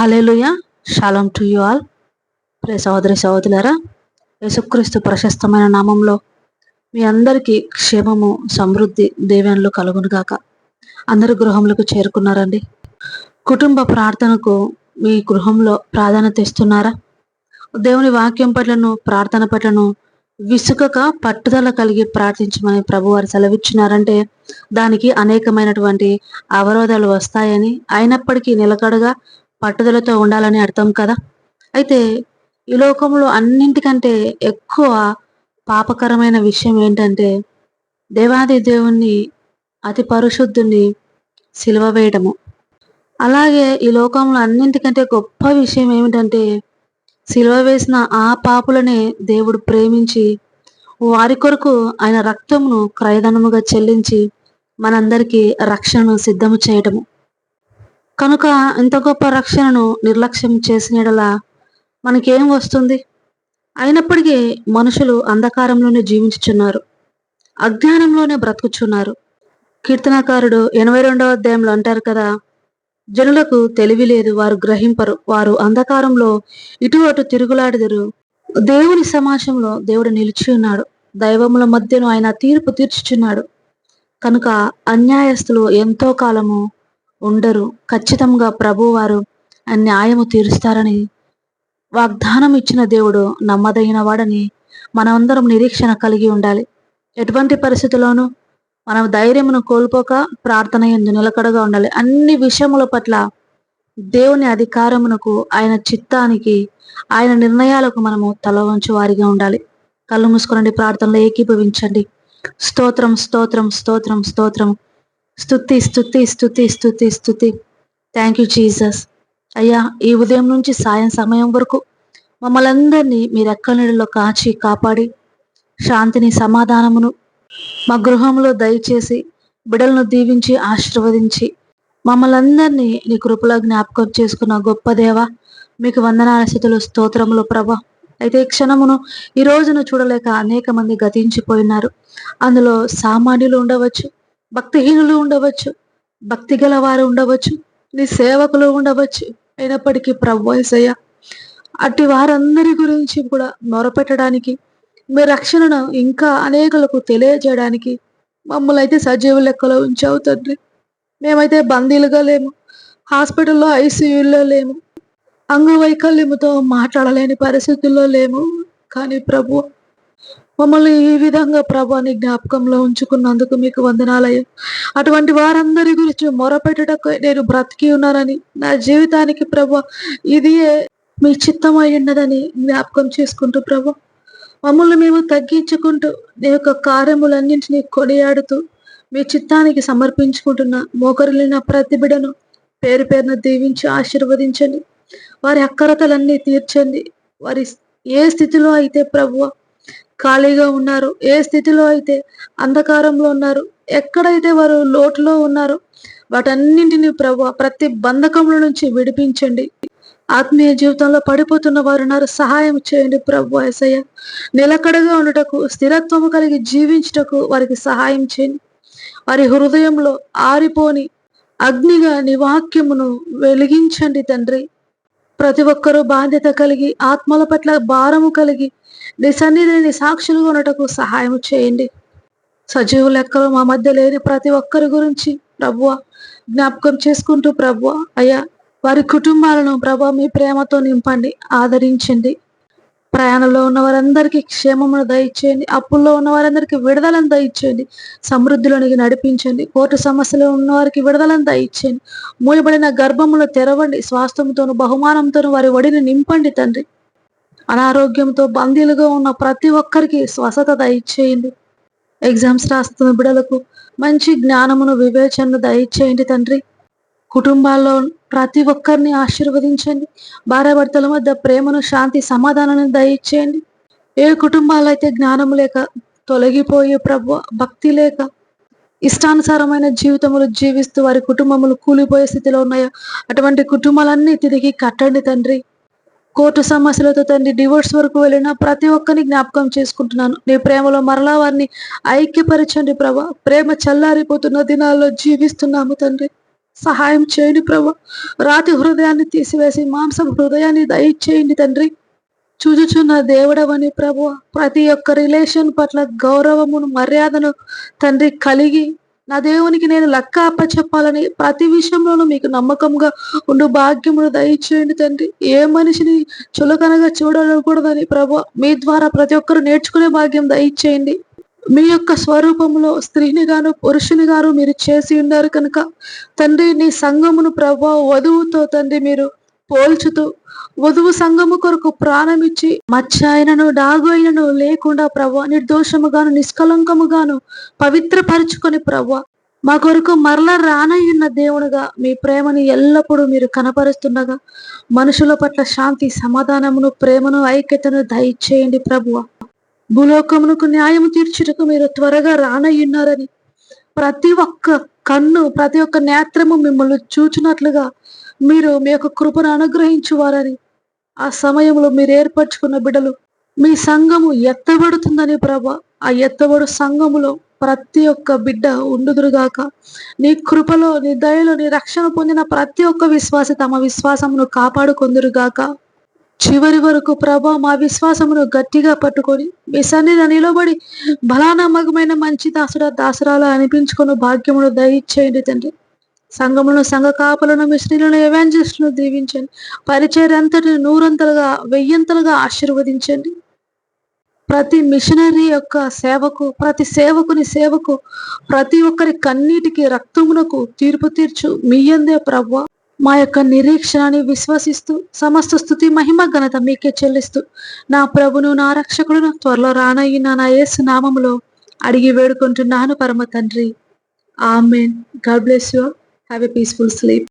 Hallelujah shalom to you all pray సహోదరి సహోదరులారా యేసుక్రీస్తు ప్రశస్తమైన నామంలో మీ అందరికీ క్షేమము సమృద్ధి దేవన్లు కలుగునుగాక అందరు గృహములకు చేరుకున్నారండి. కుటుంబ ప్రార్థనకు మీ గృహంలో ప్రాధాన్యత ఇస్తున్నారా? దేవుని వాక్యం పట్లను ప్రార్థన పట్లను విసుకక పట్టుదల కలిగి ప్రార్థించమని ప్రభువారు సెలవిచ్చినారంటే దానికి అనేకమైనటువంటి అవరోధాలు వస్తాయని అయినప్పటికీ నిలకడగా పట్టుదలతో ఉండాలని అర్థం కదా? అయితే ఈ లోకంలో అన్నింటికంటే ఎక్కువ పాపకరమైన విషయం ఏంటంటే దేవాది దేవుణ్ణి అతి పరిశుద్ధుని సిలువ వేయడము. అలాగే ఈ లోకంలో అన్నింటికంటే గొప్ప విషయం ఏమిటంటే సిలువ వేసిన ఆ పాపులనే దేవుడు ప్రేమించి వారి కొరకు ఆయన రక్తమును క్రయధనముగా చెల్లించి మనందరికీ రక్షణను సిద్ధము చేయటము కనుక ఇంత గొప్ప రక్షణను నిర్లక్ష్యం చేసినలా మనకేం వస్తుంది? అయినప్పటికీ మనుషులు అంధకారంలోనే జీవించుచున్నారు. అజ్ఞానంలోనే బ్రతుకుచున్నారు. కీర్తనకారుడు ఎనభై రెండవ అధ్యాయంలో అంటారు కదా జనులకు తెలివి లేదు వారు గ్రహింపరు వారు అంధకారంలో ఇటు అటు తిరుగులాడిదరు. దేవుని సమాజంలో దేవుడు నిలిచి ఉన్నాడు. దైవముల మధ్యను ఆయన తీర్పు తీర్చుచున్నాడు. కనుక అన్యాయస్తులు ఎంతో కాలము ఉండరు. ఖచ్చితంగా ప్రభువారు ఆ న్యాయము తీరుస్తారని వాగ్దానం ఇచ్చిన దేవుడు నమ్మదగిన వాడని మనమందరం నిరీక్షణ కలిగి ఉండాలి. ఎటువంటి పరిస్థితుల్లోనూ మనం ధైర్యమును కోల్పోక ప్రార్థన ఎందు నిలకడగా ఉండాలి. అన్ని విషయముల పట్ల దేవుని అధికారమునకు ఆయన చిత్తానికి ఆయన నిర్ణయాలకు మనము తల వంచు వారిగా ఉండాలి. కళ్ళు మూసుకునండి ప్రార్థనలో ఏకీభవించండి. స్తోత్రం స్తోత్రం స్తోత్రం స్తోత్రం. స్థుతి స్థుతి స్థుతి స్థుతి స్తుతి. థ్యాంక్ యూ జీసస్ అయ్యా ఈ ఉదయం నుంచి సాయం సమయం వరకు మమ్మల్ని అందరినీ మీ రెక్కల కాచి కాపాడి శాంతిని సమాధానమును మా గృహంలో దయచేసి బిడలను దీవించి ఆశీర్వదించి మమ్మల్ని అందరినీ నీ కృపలో జ్ఞాపకం చేసుకున్న గొప్ప దేవ మీకు వందనాల స్థితులు స్తోత్రములు ప్రభ. అయితే ఈ క్షణమును ఈ రోజును చూడలేక అనేక మంది గతించిపోయినారు. అందులో సామాన్యులు ఉండవచ్చు భక్తిహీనులు ఉండవచ్చు భక్తి గలవారు ఉండవచ్చు నీ సేవకులు ఉండవచ్చు. అయినప్పటికీ ప్రభు అట్టి వారందరి గురించి కూడా మొరపెట్టడానికి మీ రక్షణను ఇంకా అనేకులకు తెలియజేయడానికి మమ్మల్ని అయితే సజీవ లెక్కలో ఉంచావు తండ్రి. మేమైతే బందీలుగా లేము హాస్పిటల్లో ఐసీయూలో లేము అంగవైకల్యముతో మాట్లాడలేని పరిస్థితుల్లో లేము. కానీ ప్రభు మమ్మల్ని ఈ విధంగా ప్రభాని జ్ఞాపకంలో ఉంచుకున్నందుకు మీకు వందనాలయం అటువంటి వారందరి గురించి మొరపెట్టుటకు నేను బ్రతికి ఉన్నానని నా జీవితానికి ప్రభ ఇది మీ చిత్తం అయి ఉన్నదని జ్ఞాపకం చేసుకుంటూ ప్రభు మమ్మల్ని మేము తగ్గించుకుంటూ నీ యొక్క కార్యములన్నింటినీ కొనియాడుతూ మీ చిత్తానికి సమర్పించుకుంటున్న మోకరులైన ప్రతి బిడను పేరు పేరున దీవించి ఆశీర్వదించండి. వారి అక్కరతలన్నీ తీర్చండి. వారి ఏ స్థితిలో అయితే ప్రభు ఖాళీగా ఉన్నారు. ఏ స్థితిలో అయితే అంధకారంలో ఉన్నారు ఎక్కడైతే వారు లోటులో ఉన్నారో వాటన్నింటినీ ప్రభు ప్రతి బంధకంలో నుంచి విడిపించండి. ఆత్మీయ జీవితంలో పడిపోతున్న వారు ఉన్నారు. సహాయం చేయండి ప్రభు ఎసయ్య నిలకడగా ఉండటకు స్థిరత్వము కలిగి జీవించుటకు వారికి సహాయం చేయండి. వారి హృదయంలో ఆరిపోని అగ్నిగా నివాక్యమును వెలిగించండి తండ్రి. ప్రతి ఒక్కరూ బాధ్యత కలిగి ఆత్మల పట్ల భారము కలిగి నీ సన్నిధిని సాక్షులుగా ఉండటకు సహాయం చేయండి. సజీవు లెక్కలు మా మధ్య లేని ప్రతి ఒక్కరి గురించి ప్రభువ జ్ఞాపకం చేసుకుంటూ ప్రభువ అయ్యా వారి కుటుంబాలను ప్రభా మీ ప్రేమతో నింపండి ఆదరించండి. ప్రయాణంలో ఉన్న వారందరికీ క్షేమమును దయచేయండి. అప్పుల్లో ఉన్న వారందరికీ విడుదలను దయచేయండి. సమృద్ధిలోనికి నడిపించండి. కోర్టు సమస్యలు ఉన్న వారికి విడుదలను దయచేయండి. మూయబడిన గర్భములు తెరవండి. స్వాస్థ్యంతోను బహుమానంతోను వారి ఒడిని నింపండి తండ్రి. అనారోగ్యంతో బందీలుగా ఉన్న ప్రతి ఒక్కరికి స్వస్థత దయచేయండి. ఎగ్జామ్స్ రాస్తున్న బిడలకు మంచి జ్ఞానమును వివేచనను దయచేయండి తండ్రి. కుటుంబాల్లో ప్రతి ఒక్కరిని ఆశీర్వదించండి. భార్యాభర్తల మధ్య ప్రేమను శాంతి సమాధానాన్ని దయచేయండి. ఏ కుటుంబాలు అయితే జ్ఞానం లేక తొలగిపోయే ప్రభు భక్తి లేక ఇష్టానుసారమైన జీవితములు జీవిస్తూ వారి కుటుంబములు కూలిపోయే స్థితిలో ఉన్నాయో అటువంటి కుటుంబాలన్నీ తిరిగి కట్టండి తండ్రి. కోర్టు సమస్యలతో తండ్రి డివోర్స్ వరకు వెళ్ళిన ప్రతి ఒక్కరిని జ్ఞాపకం చేసుకుంటున్నాను. నీ ప్రేమలో మరలా వారిని ఐక్యపరచండి ప్రభా. ప్రేమ చల్లారిపోతున్న దినాల్లో జీవిస్తున్నాము తండ్రి. సహాయం చేయండి ప్రభు. రాతి హృదయాన్ని తీసివేసి మాంసం హృదయాన్ని దయచేయండి తండ్రి. చూచుచున్న దేవుడవని ప్రభు ప్రతి ఒక్క రిలేషన్ పట్ల గౌరవమును మర్యాదను తండ్రి కలిగి నా దేవునికి నేను లెక్క అప్పచెప్పాలని ప్రతి విషయంలోనూ మీకు నమ్మకంగా ఉండు భాగ్యమును దయచేయండి తండ్రి. ఏ మనిషిని చులకనగా చూడకూడదని ప్రభు మీ ద్వారా ప్రతి ఒక్కరు నేర్చుకునే భాగ్యం దయచేయండి. మీ యొక్క స్వరూపంలో స్త్రీని గాను పురుషుని గాను మీరు చేసి ఉన్నారు కనుక తండ్రి నీ సంఘమును ప్రభావ వధువుతో తండ్రి మీరు పోల్చుతూ వధువు సంఘము కొరకు ప్రాణం ఇచ్చి మచ్చ అయినను డాగు అయినను లేకుండా ప్రభా నిర్దోషముగాను నిష్కలంకముగాను పవిత్రపరుచుకొని ప్రభా మా కొరకు మరల రానయ్యున్న దేవుడుగా మీ ప్రేమని ఎల్లప్పుడూ మీరు కనపరుస్తుండగా మనుషుల పట్ల శాంతి సమాధానమును ప్రేమను ఐక్యతను దయచేయండి ప్రభువ. భూలోకమునకు న్యాయం తీర్చుటకు మీరు త్వరగా రానయ్యున్నారని ప్రతి ఒక్క కన్ను ప్రతి ఒక్క నేత్రము మిమ్మల్ని చూచినట్లుగా మీరు మీ యొక్క కృపను అనుగ్రహించువారని ఆ సమయంలో మీరు ఏర్పరచుకున్న బిడలు మీ సంఘము ఎత్తబడుతుందని ప్రభ ఆ ఎత్తబడు సంఘములో ప్రతి ఒక్క బిడ్డ ఉండుదురుగాక. నీ కృపలో నీ దయలో నీ రక్షణ పొందిన ప్రతి ఒక్క విశ్వాసి తమ విశ్వాసమును కాపాడుకొందురుగాక. చివరి వరకు ప్రభా మా విశ్వాసమును గట్టిగా పట్టుకొని మీ సన్నిధి నిలబడి బలానమ్మకమైన మంచి దాసుడ దాసరాలు అనిపించుకుని భాగ్యమును దయచేయండి తండ్రి. సంఘములను సంఘ కాపులను మిశ్రీలను స్త్రీలను ఎవాంజలిస్టులను దీవించండి పరిచయంతటిని నూరంతలుగా వెయ్యంతలుగా ఆశీర్వదించండి. ప్రతి మిషనరీ యొక్క సేవకు ప్రతి సేవకుని సేవకు ప్రతి ఒక్కరి కన్నీటికి రక్తమునకు తీర్పు తీర్చు మీయందే ప్రభు. మా యొక్క నిరీక్షణని విశ్వసిస్తూ సమస్త స్థుతి మహిమ ఘనత మీకే చెల్లిస్తూ నా ప్రభును నా రక్షకుడును త్వరలో రానయ్యిన నా యేసు నామములో అడిగి వేడుకుంటున్నాను పరమ తండ్రి. Amen. God bless you have a peaceful sleep.